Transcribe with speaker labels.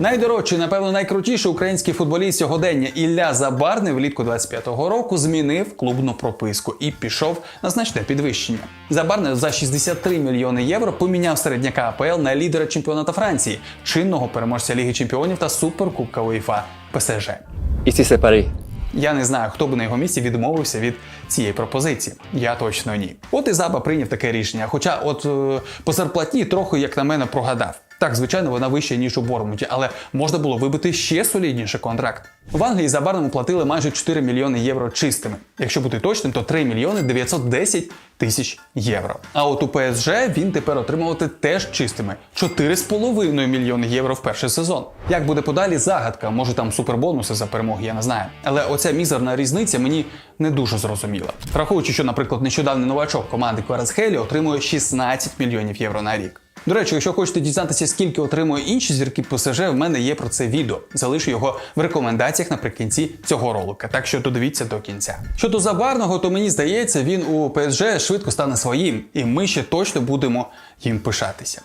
Speaker 1: Найдорожчий, напевно, найкрутіший український футболіст сьогодення Ілля Забарний влітку 25-го року змінив клубну прописку і пішов на значне підвищення. Забарний за 63 мільйони євро поміняв середняка АПЛ на лідера чемпіоната Франції, чинного переможця Ліги Чемпіонів та Суперкубка УЄФА ПСЖ.
Speaker 2: Ici c'est Paris.
Speaker 1: Я не знаю, хто би на його місці відмовився від цієї пропозиції. Я точно ні. От і Заба прийняв таке рішення. Хоча, от е, по зарплатні трохи, як на мене, прогадав. Так, звичайно, вона вища, ніж у Бормуті, але можна було вибити ще солідніший контракт. В Англії Забарному платили майже 4 мільйони євро чистими. Якщо бути точним, то 3 мільйони 910 тисяч євро. А от у ПСЖ він тепер отримувати теж чистими 4,5 мільйони євро в перший сезон. Як буде подалі, загадка, може там супербонуси за перемоги, я не знаю. Але оця мізерна різниця мені не дуже зрозуміла. Враховуючи, що, наприклад, нещодавний новачок команди Кварацхелі отримує 16 мільйонів євро на рік. До речі, якщо хочете дізнатися, скільки отримує інші зірки ПСЖ, в мене є про це відео. Залишу його в рекомендаціях наприкінці цього ролика. Так що додивіться до кінця. Щодо Забарного, то мені здається, він у ПСЖ швидко стане своїм, і ми ще точно будемо їм пишатися.